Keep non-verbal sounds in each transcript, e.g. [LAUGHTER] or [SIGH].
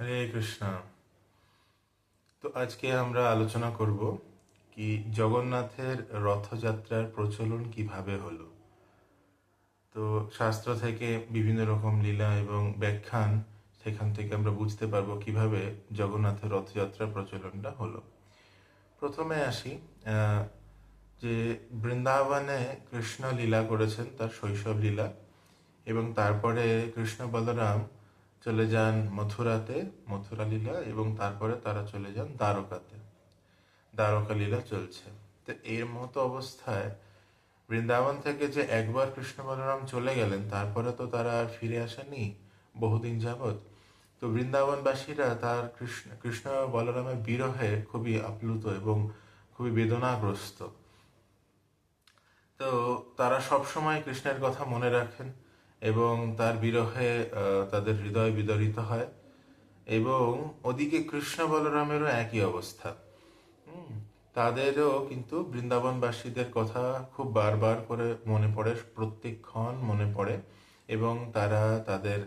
হরে কৃষ্ণ। তো আজকে আমরা আলোচনা করব কি জগন্নাথের রথযাত্রার প্রচলন কীভাবে হলো। তো শাস্ত্র থেকে বিভিন্ন রকম লীলা এবং ব্যাখ্যান সেখান থেকে আমরা বুঝতে পারব কীভাবে জগন্নাথের রথযাত্রার প্রচলনটা হলো। প্রথমে আসি যে বৃন্দাবনে কৃষ্ণ লীলা করেছেন, তার শৈশব লীলা, এবং তারপরে কৃষ্ণ বলরাম চলে যান মথুরাতে, মথুরা লীলা এবং তারপরে তারা চলে যান দ্বারকাতে। দ্বারকা লীলা চলছে। তো এর মতো অবস্থায় বৃন্দাবন থেকে যে একবার কৃষ্ণ বলরাম চলে গেলেন, তারপরে তো তারা আর ফিরে আসেনি বহুদিন যাবৎ। তো বৃন্দাবনবাসীরা তার কৃষ্ণ কৃষ্ণ বলরামের বিরহে খুবই আপ্লুত এবং খুবই বেদনাগ্রস্ত। তো তারা সব সময় কৃষ্ণের কথা মনে রাখেন। এবং তার বিরহে তাদের হৃদয় বিদরিত হয়। এবং ওদিকে কৃষ্ণ বলরামেরও একই অবস্থা। তাদেরও কিন্তু বৃন্দাবনবাসীদের কথা খুব বারবার করে মনে পড়ে প্রত্যেকক্ষণ মনে পড়ে। এবং তারা তাদের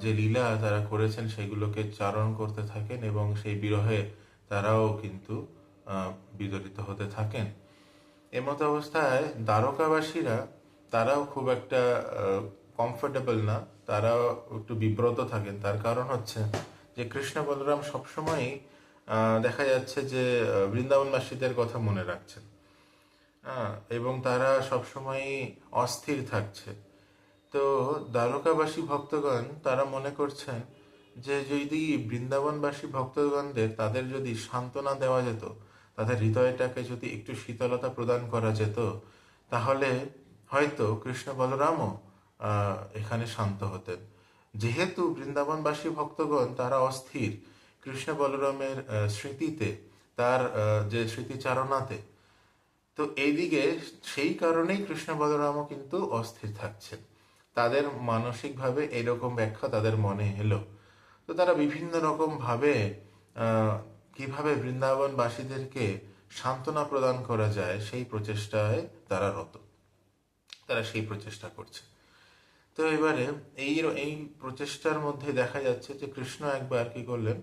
যে লীলা তারা করেছেন সেগুলোকে চারণ করতে থাকেন এবং সেই বিরহে তারাও কিন্তু বিদরিত হতে থাকেন। এমতো অবস্থায় দ্বারকাবাসীরা তারাও খুব একটা কমফোর্টেবল না। তারাও একটু বিব্রত থাকেন। তার কারণ হচ্ছে যে, কৃষ্ণ বলরাম সবসময়ই দেখা যাচ্ছে যে বৃন্দাবনবাসীদের কথা মনে রাখছেন। এবং তারা সবসময় অস্থির থাকছে। তো দ্বারকাবাসী ভক্তগণ, তারা মনে করছেন যে, যদি বৃন্দাবনবাসী ভক্তগণদের তাদের যদি সান্ত্বনা দেওয়া যেত, তাদের হৃদয়টাকে যদি একটু শীতলতা প্রদান করা যেত, তাহলে হয়তো কৃষ্ণ বলরামও এখানে শান্ত হতেন। যেহেতু বৃন্দাবনবাসী ভক্তগণ তারা অস্থির, কৃষ্ণ বলরামের স্মৃতিতে, তার যে স্মৃতিচারণাতে। তো এইদিকে সেই কারণেই কৃষ্ণ বলরামও কিন্তু অস্থির থাকছেন। তাদের মানসিকভাবে এরকম ব্যাখ্যা তাদের মনে এলো। তো তারা বিভিন্ন রকম ভাবে কীভাবে বৃন্দাবনবাসীদেরকে সান্ত্বনা প্রদান করা যায় সেই প্রচেষ্টায় তারা রত। তারা সেই প্রচেষ্টা করছে। তো এবারে এই এই প্রচেষ্টার মধ্যে দেখা যাচ্ছে যে কৃষ্ণ একবার কি করলেন?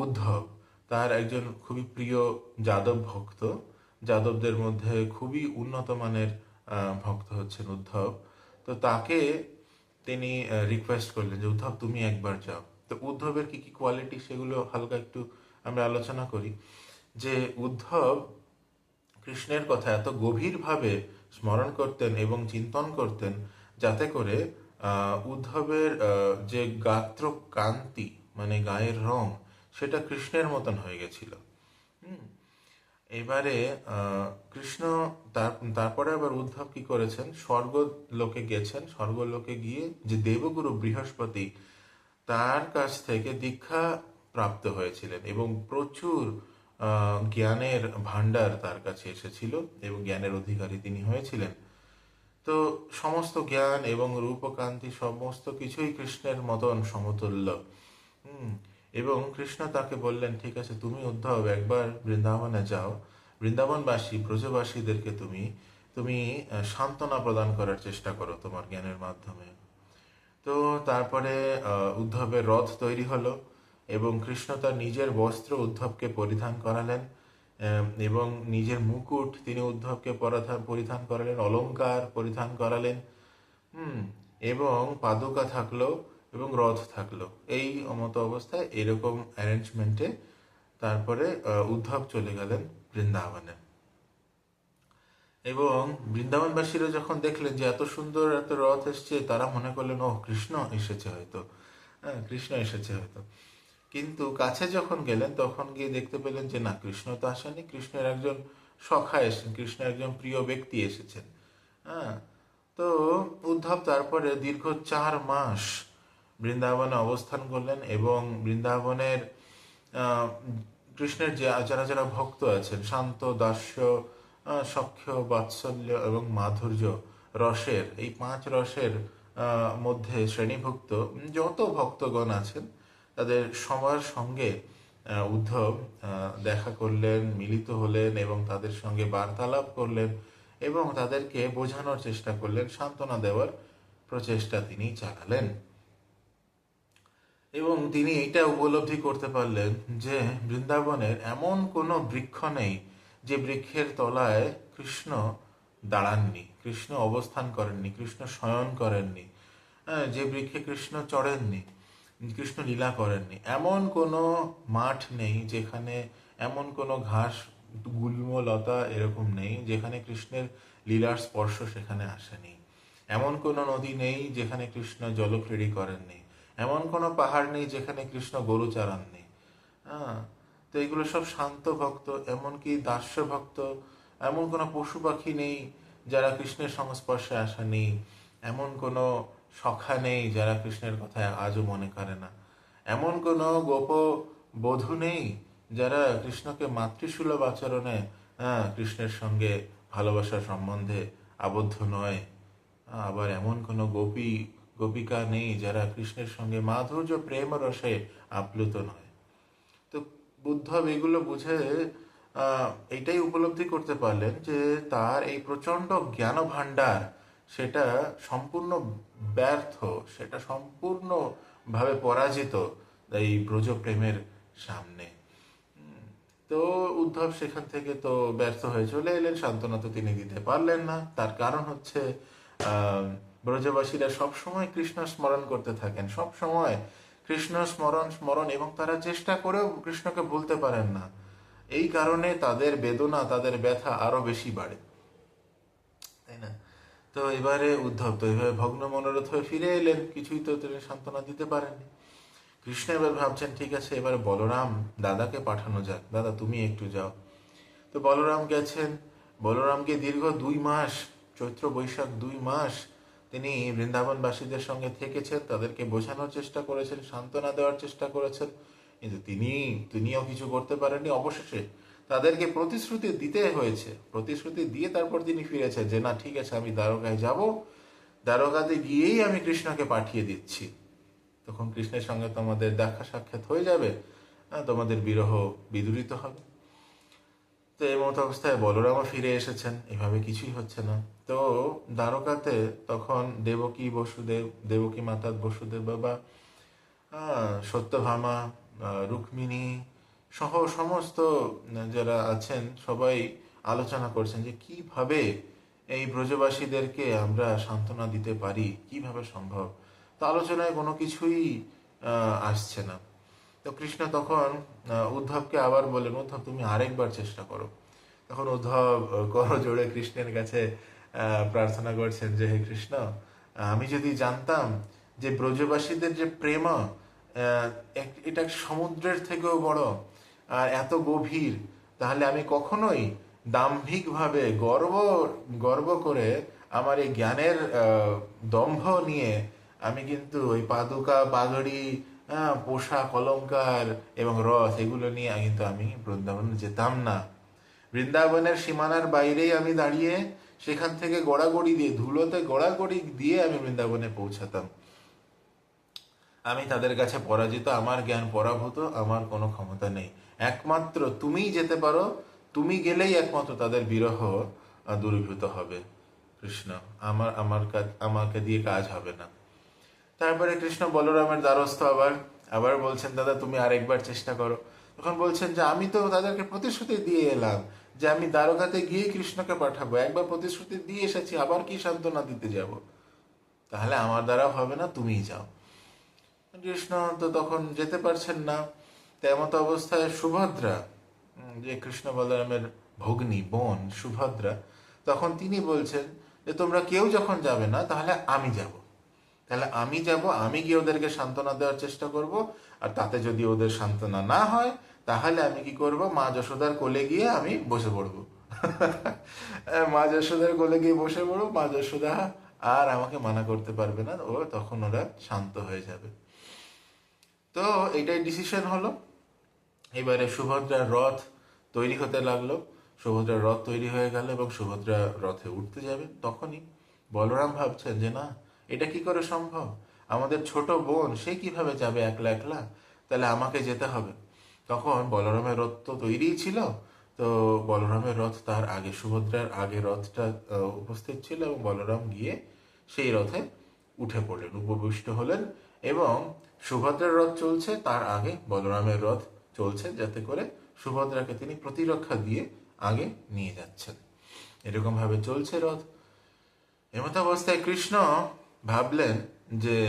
উদ্ধব, তার একজন খুবই প্রিয় যাদব ভক্ত, যাদবদের মধ্যে খুবই উন্নত মানের ভক্ত হচ্ছেন উদ্ধব। তো তাকে তিনি রিকোয়েস্ট করলেন যে, উদ্ধব, তুমি একবার যাও। তো উদ্ধবের কি কি কোয়ালিটি সেগুলো হালকা একটু আমরা আলোচনা করি। যে উদ্ধব কৃষ্ণের কথা এত গভীরভাবে স্মরণ করতেন এবং চিন্তন করতেন যাতে করে উদ্ধবের যে গাত্র কান্তি মানে গায়ের রং, সেটা কৃষ্ণের মতন হয়ে গেছিল। এবারে কৃষ্ণ তার, তারপরে আবার উদ্ধব কি করেছেন? স্বর্গ লোকে গেছেন। স্বর্গ লোকে গিয়ে যে দেবগুরু বৃহস্পতি, তার কাছ থেকে দীক্ষা প্রাপ্ত হয়েছিলেন এবং প্রচুর জ্ঞানের ভান্ডার তার কাছে এসেছিল এবং জ্ঞানের অধিকারী তিনি হয়েছিলেন। তো সমস্ত জ্ঞান এবং রূপকান্তি সমস্ত কিছুই কৃষ্ণের মতন সমতুল্য। এবং কৃষ্ণ তাকে বললেন, ঠিক আছে, তুমি উদ্ধব, একবার বৃন্দাবনে যাও। বৃন্দাবনবাসী, ব্রজবাসীদেরকে তুমি তুমি সান্ত্বনা প্রদান করার চেষ্টা করো তোমার জ্ঞানের মাধ্যমে। তো তারপরে উদ্ধবের রথ তৈরি হলো। এবং কৃষ্ণ তার নিজের বস্ত্র উদ্ধবকে পরিধান করালেন এবং নিজের মুকুট তিনি উদ্ধবকে পরাধান করালেন, অলংকার পরিধান করালেন, হুম, এবং পাদুকা থাকল এবং রথ থাকল। এই মতো অবস্থায় এরকম অ্যারেঞ্জমেন্টে তারপরে উদ্ধব চলে গেলেন বৃন্দাবনে। এবং বৃন্দাবনবাসীরা যখন দেখলেন যে এত সুন্দর এত রথ এসছে, তারা মনে করলেন ও কৃষ্ণ এসেছে হয়তো। হ্যাঁ কৃষ্ণ এসেছে হয়তো। কিন্তু কাছে যখন গেলেন, তখন গিয়ে দেখতে পেলেন যে, না, কৃষ্ণ তো আসেনি। কৃষ্ণের একজন সখা এসেছেন, কৃষ্ণের একজন প্রিয় ব্যক্তি এসেছেন। হ্যাঁ তো উদ্ধব তারপরে দীর্ঘ চার মাস বৃন্দাবনে অবস্থান করলেন এবং বৃন্দাবনের কৃষ্ণের যে যারা যারা ভক্ত আছেন, শান্ত, দাস্য সখ্য, বাৎসল্য এবং মাধুর্য রসের, এই পাঁচ রসের মধ্যে শ্রেণীভুক্ত যত ভক্তগণ আছেন তাদের সবার সঙ্গে উদ্ধব দেখা করলেন, মিলিত হলেন এবং তাদের সঙ্গে বার্তালাপ করলেন এবং তাদেরকে বোঝানোর চেষ্টা করলেন, সান্ত্বনা দেওয়ার প্রচেষ্টা তিনি চালালেন। এবং তিনি এটা উপলব্ধি করতে পারলেন যে বৃন্দাবনের এমন কোনো বৃক্ষ নেই যে বৃক্ষের তলায় কৃষ্ণ দাঁড়াননি, কৃষ্ণ অবস্থান করেননি, কৃষ্ণ শয়ন করেননি যে বৃক্ষে কৃষ্ণ চড়েননি। কৃষ্ণ লীলা করেননি। এমন কোনো মাঠ নেই যেখানে এমন কোনো ঘাস গুল্ম লতা এরকম নেই যেখানে কৃষ্ণের লীলার স্পর্শ সেখানে আসেনি। এমন কোনো নদী নেই যেখানে কৃষ্ণ জলক্রীড়ি করেননি। এমন কোনো পাহাড় নেই যেখানে কৃষ্ণ গরু চারাননি। হ্যাঁ তো এগুলো সব শান্ত ভক্ত, এমনকি দাস্য ভক্ত, এমন কোনো পশু পাখি নেই যারা কৃষ্ণের সংস্পর্শে আসা নেই এমন কোনো সখা নেই যারা কৃষ্ণের কথা আজও মনে করে না। এমন কোনো গোপ বধূ নেই যারা কৃষ্ণকে মাতৃসুলভ আচরণে কৃষ্ণের সঙ্গে ভালোবাসার সম্বন্ধে আবদ্ধ নয়। আবার এমন কোনো গোপী গোপিকা নেই যারা কৃষ্ণের সঙ্গে মাধুর্য প্রেম রসে আপ্লুত নয়। তো বুদ্ধব এগুলো বুঝে আহ, এইটাই উপলব্ধি করতে পারলেন যে তার এই প্রচণ্ড জ্ঞান ভাণ্ডার সেটা সম্পূর্ণ ব্যর্থ, সেটা সম্পূর্ণ ভাবে পরাজিত এই ব্রজ প্রেমের সামনে। তো উদ্ধব সেখান থেকে তো ব্যর্থ হয়ে চলে এলেন, সান্ত্বনা তো তিনি দিতে পারলেন না। তার কারণ হচ্ছে ব্রজবাসীরা সবসময় কৃষ্ণ স্মরণ করতে থাকেন। সব সময় কৃষ্ণ স্মরণ স্মরণ, এবং তারা চেষ্টা করেও কৃষ্ণকে ভুলতে পারেন না। এই কারণে তাদের বেদনা, তাদের ব্যথা আরও বেশি বাড়ে। তো এবারে উদ্ধব, তো এভাবে ভগ্ন মনোরথ হয়ে ফিরে এলেন। কিছুই তো তিনি সান্ত্বনা দিতে পারেননি। কৃষ্ণ এবার ভাবছেন, ঠিক আছে, এবার বলরাম দাদাকে পাঠানো যাক। দাদা, তুমি একটু যাও। তো বলরাম গেছেন। বলরামকে দীর্ঘ দুই মাস, চৈত্র বৈশাখ দুই মাস তিনি বৃন্দাবনবাসীদের সঙ্গে থেকেছেন। তাদেরকে বোঝানোর চেষ্টা করেছেন, সান্ত্বনা দেওয়ার চেষ্টা করেছেন। কিন্তু তিনি, তিনিও কিছু করতে পারেননি। অবশেষে তাদেরকে প্রতিশ্রুতি দিতে হয়েছে। প্রতিশ্রুতি দিয়ে তারপর তিনি ফিরেছেন যে, না, ঠিক আছে, আমি দ্বারকায় যাব। দ্বারকাতে গিয়েই আমি কৃষ্ণকে পাঠিয়ে দিচ্ছি। তখন কৃষ্ণের সঙ্গে তোমাদের দেখা সাক্ষাৎ হয়ে যাবে। তোমাদের বিরহ বিদূরিত হবে। তো এই মতো অবস্থায় বলরামও ফিরে এসেছেন। এভাবে কিছুই হচ্ছে না। তো দ্বারকাতে তখন দেবকী বসুদেব, দেবকী মাতা বসুদেব বাবা সত্যভামা রুক্মিণী সহ সমস্ত যারা আছেন সবাই আলোচনা করছেন যে কীভাবে এই ব্রজবাসীদেরকে আমরা সান্ত্বনা দিতে পারি কীভাবে সম্ভব? তো আলোচনায় কোনো কিছুই আসছে না। তো কৃষ্ণ তখন উদ্ধবকে আবার বলেন উদ্ধব তুমি আরেকবার চেষ্টা করো। তখন উদ্ধব আহ, করো জোড়ে কৃষ্ণের কাছে প্রার্থনা করছেন যে হে কৃষ্ণ আমি যদি জানতাম যে ব্রজবাসীদের যে প্রেম এটা সমুদ্রের থেকেও বড় আর এত গভীর তাহলে আমি কখনোই দাম্ভিকভাবে গর্ব গর্ব করে আমার এই জ্ঞানের দম্ভ নিয়ে আমি কিন্তু ওই পাদুকা বাগড়ি আহ, পোশাক অলংকার এবং রথ এগুলো নিয়ে কিন্তু আমি বৃন্দাবনে যেতাম না। বৃন্দাবনের সীমানার বাইরেই আমি দাঁড়িয়ে সেখান থেকে গড়াগড়ি দিয়ে ধুলোতে গড়াগড়ি দিয়ে আমি বৃন্দাবনে পৌঁছাতাম। আমি তাদের কাছে পরাজিত আমার জ্ঞান পরাভূত আমার কোনো ক্ষমতা নেই। একমাত্র তুমিই যেতে পারো, তুমি গেলেই একমাত্র তাদের বিরহ দূরীভূত হবে। কৃষ্ণ, আমার আমার কাজ- আমাকে দিয়ে কাজ হবে না। তারপরে কৃষ্ণ বলরামের দ্বারস্থ আবার আবার বলছেন, দাদা, তুমি আরেকবার চেষ্টা করো। তখন বলছেন যে, আমি তো তাদেরকে প্রতিশ্রুতি দিয়ে এলাম যে, আমি দ্বারকাতে গিয়ে কৃষ্ণকে পাঠাবো। একবার প্রতিশ্রুতি দিয়ে এসেছি, আবার কি সান্ত্বনা দিতে যাব? তাহলে আমার দ্বারা হবে না, তুমিই যাও। কৃষ্ণ তো তখন যেতে পারছেন না। তেমত অবস্থায় সুভদ্রা যে কৃষ্ণ বলরামের ভগ্নী, বোন, সুভদ্রা, তখন তিনি বলছেন যে, তোমরা কেউ যখন যাবে না, তাহলে আমি যাব। তাহলে আমি যাব, আমি গিয়ে ওদেরকে সান্ত্বনা দেওয়ার চেষ্টা করব। আর তাতে যদি ওদের সান্ত্বনা না হয়, তাহলে আমি কি করব? মা যশোদার কোলে গিয়ে আমি বসে পড়ব। [LAUGHS] মা যশোদার কোলে গিয়ে বসে পড়ব। মা যশোদা আর আমাকে মানা করতে পারবে না। ও, তখন ওরা শান্ত হয়ে যাবে। তো এটাই ডিসিশন হলো। এবারে সুভদ্রার রথ তৈরি হতে লাগল। সুভদ্রার রথ তৈরি হয়ে গেল এবং সুভদ্রা রথে উঠতে যাবে। তখনই বলরাম ভাবছেন যে, না, এটা কি করে সম্ভব? আমাদের ছোট বোন, সে কীভাবে যাবে একলা একলা? তাহলে আমাকে যেতে হবে। তখন বলরামের রথ তো তৈরিই ছিল। তো বলরামের রথ তার আগে, সুভদ্রার আগে রথটা উপস্থিত ছিল এবং বলরাম গিয়ে সেই রথে উঠে পড়লেন, উপবিষ্ট হলেন এবং সুভদ্রার রথ চলছে। তার আগে বলরামের রথ চলছে যাতে করে সুভদ্রাকে তিনি প্রতিরক্ষা দিয়ে আগে নিয়ে যাচ্ছেন। এরকম ভাবে চলছে রথ। এমত অবস্থায় কৃষ্ণ ভাবলেন যে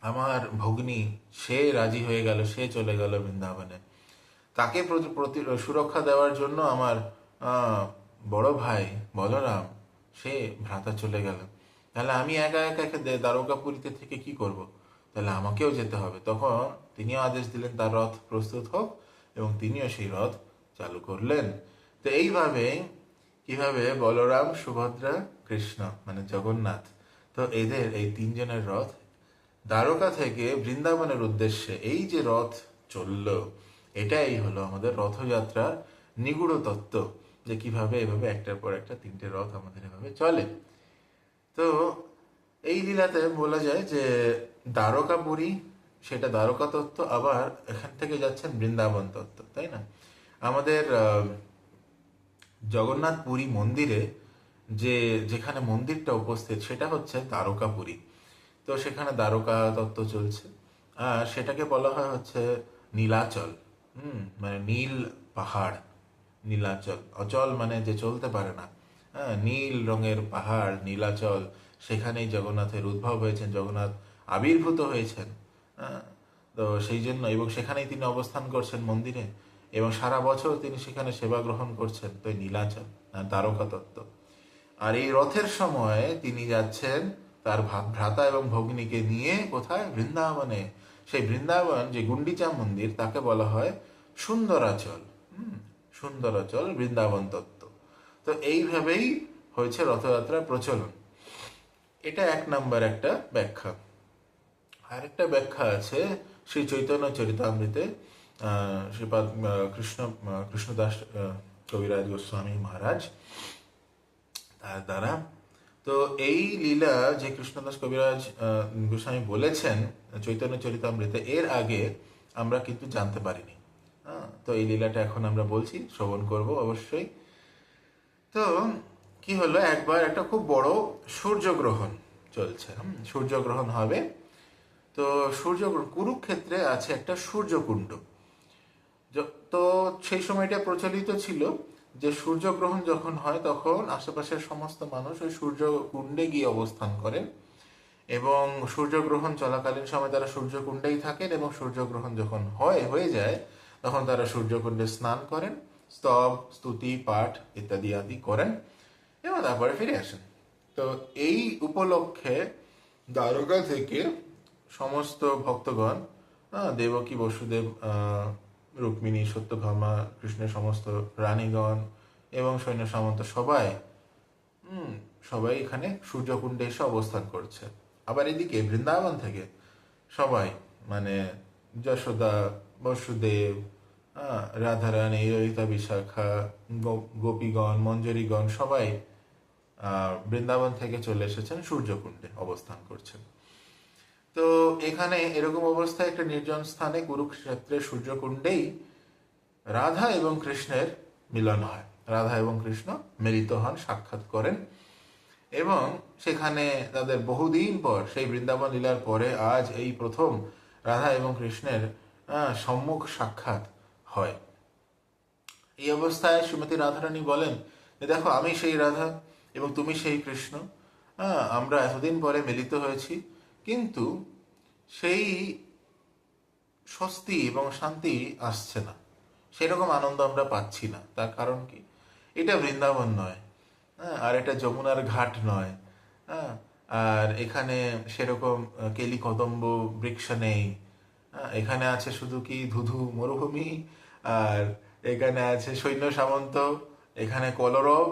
আমার ভগ্নী, সে রাজি হয়ে গেল, সে চলে গেল বৃন্দাবনে। তাকে সুরক্ষা দেওয়ার জন্য আমার বড় ভাই বলরাম, সে ভ্রাতা চলে গেল। তাহলে আমি একা একা একা দে- দ্বারকাপুরীতে থেকে কি করব। তাহলে আমাকেও যেতে হবে। তখন তিনিও আদেশ দিলেন, তার রথ প্রস্তুত হোক এবং তিনিও সেই রথ চালু করলেন। তো এইভাবে কীভাবে বলরাম, সুভদ্রা, কৃষ্ণ মানে জগন্নাথ, তো এদের এই তিনজনের রথ, দ্বারকা থেকে বৃন্দাবনের উদ্দেশ্যে এই যে রথ চলল, এটাই হলো আমাদের রথযাত্রার নিগুড় তত্ত্ব যে কীভাবে এভাবে একটার পর একটা তিনটে রথ আমাদের এভাবে চলে। তো এই লীলাতে বলা যায় যে দ্বারকাপুরী সেটা দ্বারকা তত্ত্ব, আবার এখান থেকে যাচ্ছেন বৃন্দাবন তত্ত্ব, তাই না? আমাদের জগন্নাথ পুরী মন্দিরে যে, যেখানে মন্দিরটা উপস্থিত, সেটা হচ্ছে দ্বারকাপুরী তো সেখানে দ্বারকা তত্ত্ব চলছে, আর সেটাকে বলা হয় হচ্ছে নীলাচল, হুম মানে নীল পাহাড়, নীলাচল, অচল মানে যে চলতে পারে না। হ্যাঁ নীল রঙের পাহাড়, নীলাচল, সেখানেই জগন্নাথের উদ্ভব হয়েছেন। জগন্নাথ আবির্ভূত হয়েছেন। হ্যাঁ, তো সেই জন্য এবং সেখানেই তিনি অবস্থান করছেন মন্দিরে এবং সারা বছর তিনি সেখানে সেবা গ্রহণ করছেন। তো নীলাচল দ্বারকা তত্ত্ব আর এই রথের সময়ে তিনি যাচ্ছেন তার ভ্রাতা এবং ভগ্নীকে নিয়ে কোথায়? বৃন্দাবনে। সেই বৃন্দাবন যে গুন্ডিচা মন্দির তাকে বলা হয় সুন্দরাচল। সুন্দরাচল বৃন্দাবন তত্ত্ব। তো এইভাবেই হয়েছে রথযাত্রার প্রচলন। এটা এক নাম্বার একটা ব্যাখ্যা। আরেকটা ব্যাখ্যা আছে শ্রী চৈতন্য চরিতামৃতে শ্রীপাদ কৃষ্ণ কৃষ্ণদাস কবিরাজ গোস্বামী মহারাজ তার দ্বারা। তো এই লীলা যে কৃষ্ণদাস কবিরাজ গোস্বামী বলেছেন চৈতন্য চরিতামৃতে এর আগে আমরা কিন্তু জানতে পারিনি। হ্যাঁ, তো এই লীলাটা এখন আমরা বলছি শ্রবণ করব অবশ্যই। তো কি হলো? একবার একটা খুব বড় সূর্যগ্রহণ চলছে। সূর্যগ্রহণ হবে তো সূর্য কুরুক্ষেত্রে আছে একটা সূর্যকুণ্ড। তো সেই সময়টা প্রচলিত ছিল যে সূর্যগ্রহণ যখন হয় তখন আশেপাশের সমস্ত মানুষ ওই সূর্য কুণ্ডে গিয়ে অবস্থান করেন এবং সূর্যগ্রহণ চলাকালীন সময় তারা সূর্যকুণ্ডেই থাকেন এবং সূর্যগ্রহণ যখন হয়, হয়ে যায়, তখন তারা সূর্যকুণ্ডে স্নান করেন, স্তব, স্তুতি, পাঠ ইত্যাদি আদি করেন এবং তারপরে ফিরে আসেন। তো এই উপলক্ষে দ্বারকা থেকে সমস্ত ভক্তগণ দেবকী, বসুদেব রুক্মিণী, সত্যভামা, কৃষ্ণের সমস্ত রানীগণ এবং সৈন্য সামন্ত সবাই সবাই এখানে সূর্যকুণ্ডে এসে অবস্থান করছে। আবার এদিকে বৃন্দাবন থেকে সবাই মানে যশোদা, বসুদেব রাধারানী, ললিতা বিশাখা গোপীগণ, মঞ্জরীগণ সবাই বৃন্দাবন থেকে চলে এসেছেন সূর্যকুণ্ডে অবস্থান করছেন। তো এখানে এরকম অবস্থায় একটা নির্জন স্থানে কুরুক্ষেত্রের সূর্যকুণ্ডেই রাধা এবং কৃষ্ণের মিলন হয়। রাধা এবং কৃষ্ণ মিলিত হন, সাক্ষাৎ করেন এবং সেখানে তাদের বহুদিন পর, সেই বৃন্দাবন লীলার পরে আজ এই প্রথম রাধা এবং কৃষ্ণের সম্মুখ সাক্ষাৎ হয়। এই অবস্থায় শ্রীমতী রাধারানী বলেন যে, দেখো, আমি সেই রাধা এবং তুমি সেই কৃষ্ণ। আমরা এতদিন পরে মিলিত হয়েছি। কিন্তু সেই স্বস্তি এবং শান্তি আসছে না। সেরকম আনন্দ আমরা পাচ্ছি না। তার কারণ কি? এটা বৃন্দাবন নয় হ্যাঁ আর এটা যমুনার ঘাট নয় হ্যাঁ আর এখানে সেরকম কেলি কদম্ব বৃক্ষ নেই হ্যাঁ, এখানে আছে শুধু কি ধুধু মরুভূমি আর এখানে আছে সৈন্য সামন্ত এখানে কলরব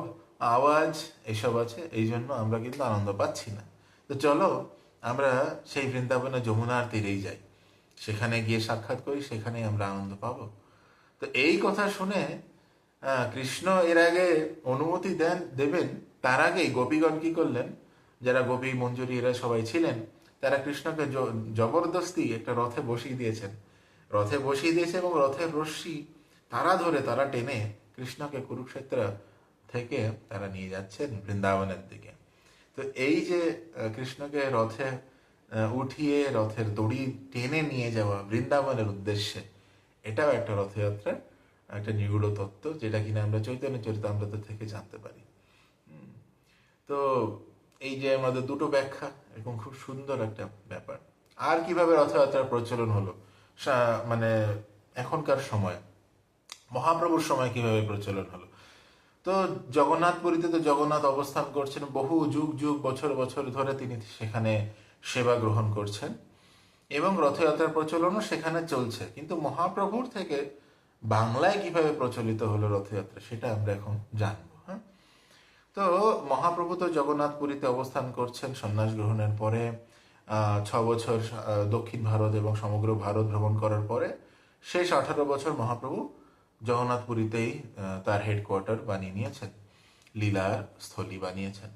আওয়াজ এসব আছে এই জন্য আমরা কিন্তু আনন্দ পাচ্ছি না। তো চলো আমরা সেই বৃন্দাবনে যমুনার তীরেই যাই। সেখানে গিয়ে সাক্ষাৎ করি, সেখানেই আমরা আনন্দ পাবো। তো এই কথা শুনে কৃষ্ণ এর আগে অনুমতি দেন, দেবেন। তার আগেই গোপীগণ কি করলেন? যারা গোপী, মঞ্জুরি এরা সবাই ছিলেন, তারা কৃষ্ণকে জবরদস্তি একটা রথে বসিয়ে দিয়েছেন। রথে বসিয়ে দিয়েছে এবং রথের রশ্মি তারা ধরে তারা টেনে কৃষ্ণকে কুরুক্ষেত্র থেকে তারা নিয়ে যাচ্ছেন বৃন্দাবনের দিকে। তো এই যে কৃষ্ণকে রথে উঠিয়ে রথের দড়ি টেনে নিয়ে যাওয়া বৃন্দাবনের উদ্দেশ্যে, এটাও একটা রথযাত্রার একটা নিগুড় তত্ত্ব, যেটা কিনা আমরা চৈতন্য চরিতামৃত থেকে জানতে পারি। তো এই যে আমাদের দুটো ব্যাখ্যা, এরকম খুব সুন্দর একটা ব্যাপার। আর কীভাবে রথযাত্রার প্রচলন হলো? মানে এখনকার সময়, মহাপ্রভুর সময় কীভাবে প্রচলন হলো? তো জগন্নাথপুরীতে তো জগন্নাথ অবস্থান করছেন বহু যুগ যুগ, বছর বছর ধরে তিনি সেখানে সেবা গ্রহণ করছেন এবং রথযাত্রার প্রচলনও সেখানে চলছে। কিন্তু মহাপ্রভুর থেকে বাংলায় কীভাবে প্রচলিত হলো রথযাত্রা সেটা আমরা এখন জানব হ্যাঁ? তো মহাপ্রভু তো জগন্নাথপুরীতে অবস্থান করছেন সন্ন্যাস গ্রহণের পরে ছ বছর দক্ষিণ ভারত এবং সমগ্র ভারত ভ্রমণ করার পরে, শেষ আঠারো বছর মহাপ্রভু জগন্নাথপুরীতেই তার হেডকোয়ার্টার বানিয়ে নিয়েছেন। লীলার স্থলী বানিয়েছেন।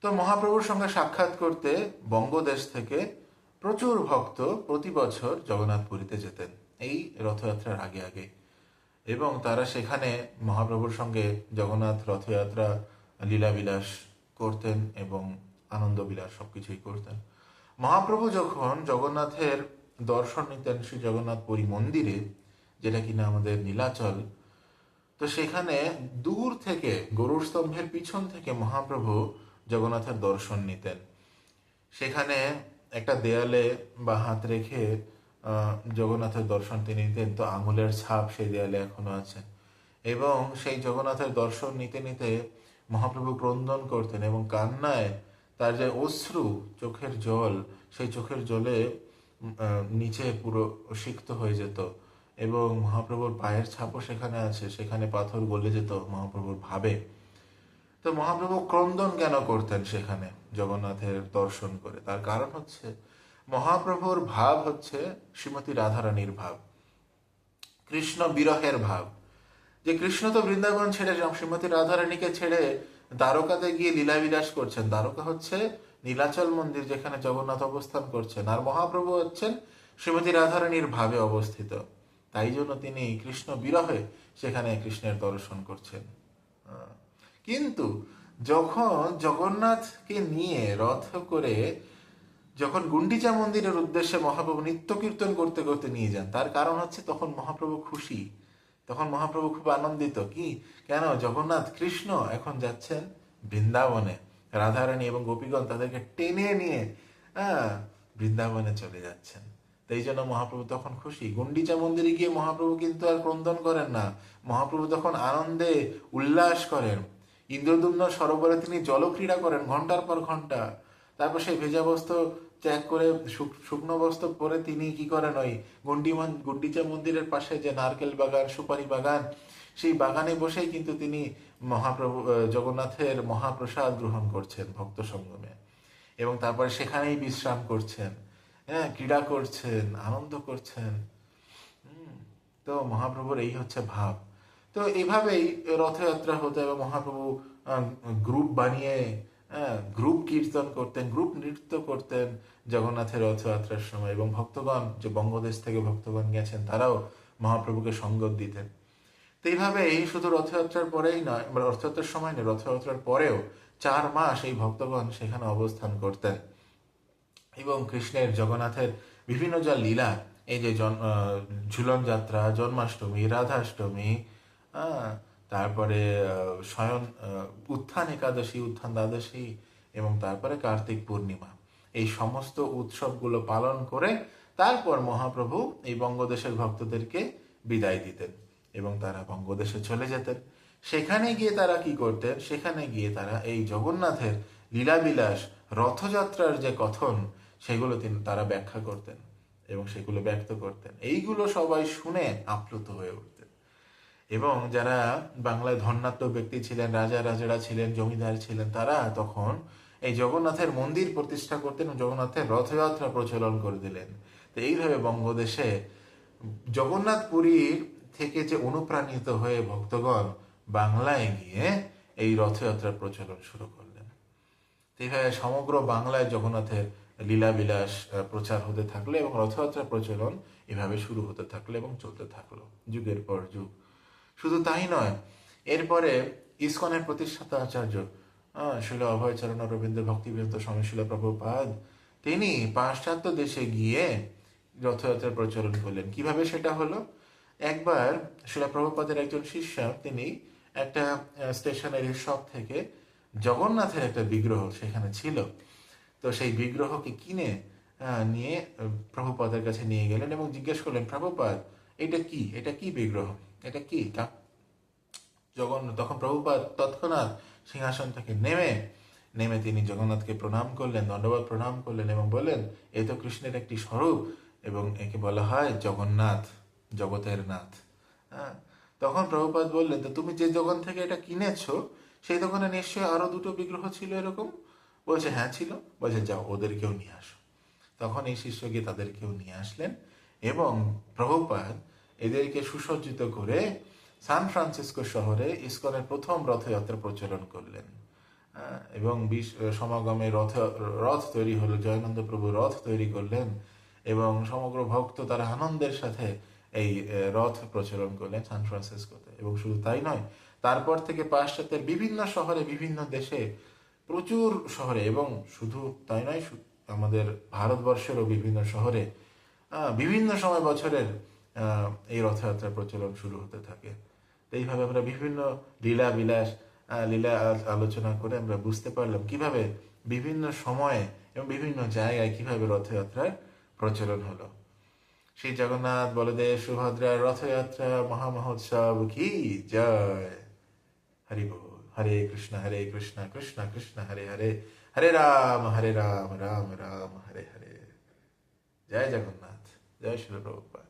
তো মহাপ্রভুর সঙ্গে সাক্ষাৎ করতে বঙ্গদেশ থেকে প্রচুর ভক্ত প্রতি বছর জগন্নাথপুরীতে যেতেন। এই রথযাত্রার আগে আগে। এবং তারা সেখানে মহাপ্রভুর সঙ্গে জগন্নাথ রথযাত্রা, লীলাবিলাস করতেন এবং আনন্দ বিলাস সবকিছুই করতেন। মহাপ্রভু যখন জগন্নাথের দর্শন নিতেন শ্রী জগন্নাথ পুরী মন্দিরে যেটা কিনা আমাদের নীলাচল। তো সেখানে দূর থেকে গরুর স্তম্ভের পিছন থেকে মহাপ্রভু জগন্নাথের দর্শন নিতেন। সেখানে একটা দেয়ালে বা হাত রেখে জগন্নাথের দর্শন তিনি নিতেন। তো আঙুলের ছাপ সেই দেয়ালে এখনও আছে। এবং সেই জগন্নাথের দর্শন নিতে নিতে মহাপ্রভু ক্রন্দন করতেন এবং কান্নায় তার যে অশ্রু চোখের জল, সেই চোখের জলে নিচে পুরো সিক্ত হয়ে যেত। এবং মহাপ্রভুর পায়ের ছাপও সেখানে আছে, সেখানে পাথর গলে যেত, মহাপ্রভুর ভাবে। তো মহাপ্রভু ক্রন্দন কেন করতেন সেখানে জগন্নাথের দর্শন করে? তার কারণ হচ্ছে, মহাপ্রভুর ভাব হচ্ছে শ্রীমতী রাধারানীর ভাব, কৃষ্ণ বিরহের ভাব। যে কৃষ্ণ তো বৃন্দাবন ছেড়ে শ্রীমতী রাধারানীকে ছেড়ে দ্বারকাতে গিয়ে লীলাবিলাস করছেন, দ্বারকা হচ্ছে নীলাচল মন্দির যেখানে জগন্নাথ অবস্থান করছেন। আর মহাপ্রভু হচ্ছেন শ্রীমতী রাধারানীর ভাবে অবস্থিত। তাই জন্য তিনি কৃষ্ণ বিরহে সেখানে কৃষ্ণের দর্শন করছেন। কিন্তু যখন জগন্নাথকে নিয়ে রথ করে যখন গুন্ডিচা মন্দিরের উদ্দেশ্যে মহাপ্রভু নিত্য কীর্তন করতে করতে নিয়ে যান, তার কারণ হচ্ছে তখন মহাপ্রভু খুশি। তখন মহাপ্রভু খুব আনন্দিত। কি? কেন? জগন্নাথ, কৃষ্ণ এখন যাচ্ছেন বৃন্দাবনে। রাধারানী এবং গোপীগণ তাদেরকে টেনে নিয়ে হ্যাঁ বৃন্দাবনে চলে যাচ্ছেন। তাই জন্য মহাপ্রভু তখন খুশি। গুন্ডিচা মন্দিরে গিয়ে মহাপ্রভু কিন্তু আর ক্রন্দন করেন না। মহাপ্রভু তখন আনন্দে উল্লাস করেন। ইন্দ্রদুম্ন সরোবরে তিনি জলক্রীড়া করেন ঘণ্টার পর ঘণ্টা তারপর সেই ভেজা বস্ত্র ত্যাগ করে শুকনো বস্ত্র পরে তিনি কি করেন ওই গুন্ডি গুন্ডিচা মন্দিরের পাশে যে নারকেল বাগান, সুপারি বাগান, সেই বাগানে বসেই কিন্তু তিনি মহাপ্রভু জগন্নাথের মহাপ্রসাদ গ্রহণ করছেন ভক্ত সঙ্গমে। এবং তারপরে সেখানেই বিশ্রাম করছেন। হ্যাঁ ক্রীড়া করছেন আনন্দ করছেন। তো মহাপ্রভুর এই হচ্ছে ভাব। তো এইভাবেই রথযাত্রা হতো এবং মহাপ্রভু গ্রুপ বানিয়ে হ্যাঁ, গ্রুপ কীর্তন করতেন গ্রুপ নৃত্য করতেন জগন্নাথের রথযাত্রার সময়। এবং ভক্তগণ যে বঙ্গদেশ থেকে ভক্তগণ গেছেন তারাও মহাপ্রভুকে সঙ্গত দিতেন। তো এইভাবে এই শুধু রথযাত্রার পরেই নয় রথযাত্রার সময় নয় রথযাত্রার পরেও চার মাস এই ভক্তগণ সেখানে অবস্থান করতেন। এবং কৃষ্ণের জগন্নাথের বিভিন্ন যা লীলা এই যে ঝুলন যাত্রা জন্মাষ্টমী রাধাষ্টমী তারপরে আহ, উত্থান একাদশী উত্থান দ্বাদশী এবং তারপরে কার্তিক পূর্ণিমা। এই সমস্ত উৎসবগুলো পালন করে তারপর মহাপ্রভু এই বঙ্গদেশের ভক্তদেরকে বিদায় দিতেন এবং তারা বঙ্গদেশে চলে যেতেন। সেখানে গিয়ে তারা কি করতেন? সেখানে গিয়ে তারা এই জগন্নাথের লীলাবিলাস রথযাত্রার যে কথন সেগুলো তিনি, তারা ব্যাখ্যা করতেন এবং সেগুলো ব্যক্ত করতেন। এইগুলো সবাই শুনে আপ্লুত হয়ে উঠতেন। এবং যারা বাংলায় ধন্যাত্ম ব্যক্তি ছিলেন, রাজা, রাজারা ছিলেন, জমিদার ছিলেন, তারা তখন এই জগন্নাথের মন্দির প্রতিষ্ঠা করতেন জগন্নাথের রথযাত্রা প্রচলন করে দিলেন। তো এইভাবে বঙ্গদেশে জগন্নাথ পুরীর থেকে যে অনুপ্রাণিত হয়ে ভক্তগণ বাংলায় গিয়ে এই রথযাত্রার প্রচলন শুরু করলেন। এইভাবে সমগ্র বাংলায় জগন্নাথের লীলাবিলাস প্রচার হতে থাকল এবং রথযাত্রা প্রচলন এভাবে শুরু হতে থাকল এবং চলতে থাকল, যুগের পর যুগ। শুধু তাই নয়, এরপরে ইসকনের প্রতিষ্ঠাতা আচার্য শিল অভয়চরণ, রবীন্দ্র ভক্তিবৃন্দ স্বামী শিল প্রভুপাদ, তিনি পাশ্চাত্য দেশে গিয়ে রথযাত্রার প্রচলন করলেন। কীভাবে সেটা হলো? একবার শিলা প্রভুপাদের একজন শিষ্য, তিনি একটা স্টেশনারি শপ থেকে জগন্নাথের একটা বিগ্রহ সেখানে ছিল। তো সেই বিগ্রহকে কিনে নিয়ে প্রভুপাদের কাছে নিয়ে গেলেন এবং জিজ্ঞেস করলেন, প্রভুপাদ, এটা কি? এটা কি বিগ্রহ? এটা কি জগন্নাথ তখন প্রভুপাদ তৎক্ষণাৎ সিংহাসন থেকে নেমে নেমে তিনি জগন্নাথকে প্রণাম করলেন, দণ্ডবাদ প্রণাম করলেন এবং বললেন, এ তো কৃষ্ণের একটি স্বরূপ এবং একে বলা হয় জগন্নাথ, জগতের নাথ। হ্যাঁ তখন প্রভুপাদ বললেন, তো তুমি যে দোকান থেকে এটা কিনেছো, সেই দোকানে নিশ্চয়ই আরও দুটো বিগ্রহ ছিল এরকম? বলছে হ্যাঁ ছিল। বলছে, যাও, ওদেরকেও নিয়ে আসো। তখন এই শিষ্য তাদেরকেও নিয়ে আসলেন এবং প্রভুপাদ এদেরকে সুসজ্জিত করে সান ফ্রান্সিসকো শহরে ইস্কনের প্রথম রথযাত্রা প্রচলন করলেন। এবং বিশ- সমাগমে রথ রথ তৈরি হলো, জয়ানন্দ প্রভু রথ তৈরি করলেন এবং সমগ্র ভক্ত তারা আনন্দের সাথে এই রথ প্রচলন করলেন সান ফ্রান্সিসকোতে। এবং শুধু তাই নয়, তারপর থেকে পাশ্চাত্যের বিভিন্ন শহরে, বিভিন্ন দেশে প্রচুর শহরে এবং শুধু তাই নয় আমাদের ভারতবর্ষেরও বিভিন্ন শহরে বিভিন্ন সময় বছরের এই রথযাত্রার প্রচলন শুরু হতে থাকে। এইভাবে আমরা বিভিন্ন লীলা বিলাস লীলা আলোচনা করে আমরা বুঝতে পারলাম কীভাবে বিভিন্ন সময়ে এবং বিভিন্ন জায়গায় কীভাবে রথযাত্রার প্রচলন হলো। শ্রী জগন্নাথ বলদেব সুভদ্রার রথযাত্রা মহামহোৎসব কি জয়! ハレクリシナハレクリシナクリシナクリシナハレハレハレラームハレラームラームラームハレハレジャイジャグンナージャイシュルローパ